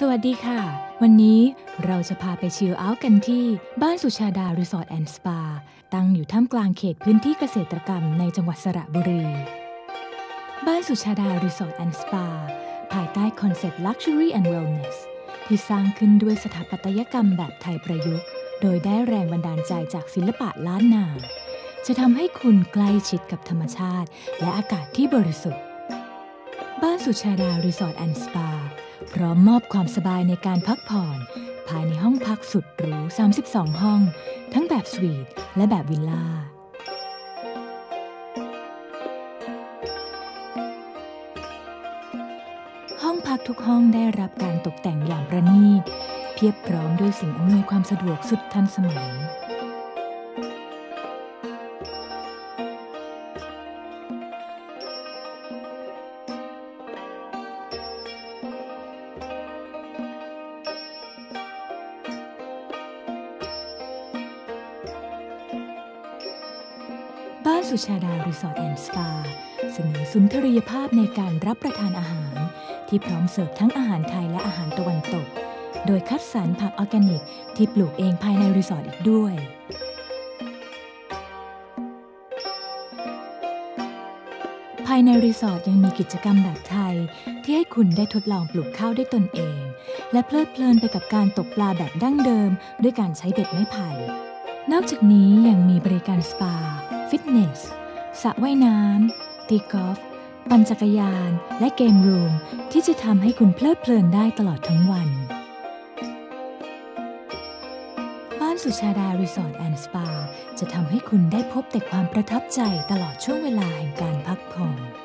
สวัสดีค่ะ วันนี้เราจะพาไปชิลเอาท์กันที่บ้านสุชาดารีสอร์ทแอนด์สปา ตั้งอยู่ท่ามกลางเขตพื้นที่เกษตรกรรมในจังหวัดสระบุรี บ้านสุชาดารีสอร์ทแอนด์สปา ภายใต้คอนเซ็ปต์ Luxury and Wellness ที่สร้างขึ้นด้วยสถาปัตยกรรมแบบไทยประยุกต์ โดยได้แรงบันดาลใจจากศิลปะล้านนา จะทำให้คุณใกล้ชิดกับธรรมชาติ และอากาศที่บริสุทธิ์ บ้านสุชาดารีสอร์ทแอนด์สปา พร้อมมอบความสบายในการพักผ่อน ภายในห้องพักสุดหรู 32 ห้อง ทั้งแบบสวีทและแบบวิลล่าห้องพักทุกห้องได้รับการตกแต่งอย่างประณีตเพียบพร้อมด้วยสิ่งอำนวยความสะดวกสุดทันสมัย บ้านสุชาดารีสอร์ทแอนด์สปาเสนอสุนทรียภาพในการรับประทานอาหาร ที่พร้อมเสิร์ฟทั้งอาหารไทยและอาหารตะวันตก โดยคัดสรรผักออร์แกนิก ที่ปลูกเองภายในรีสอร์ทอีกด้วย ภายในรีสอร์ทยังมีกิจกรรมแบบไทย ที่ให้คุณได้ทดลองปลูกข้าวด้วยตนเอง และเพลิดเพลินไปกับการตกปลาแบบดั้งเดิม ด้วยการใช้เบ็ดไม้ไผ่นอกจากนี้ยังมีบริการสปา ฟิตเนสสระว่ายน้ำตีกอล์ฟปั่นจักรยาน และเกมรูมที่จะทำให้คุณเพลิดเพลินได้ตลอดทั้งวัน บ้านสุชาดารีสอร์ทแอนด์สปาจะทำให้คุณได้พบแต่ความประทับใจตลอดช่วงเวลาแห่งการพักผ่อน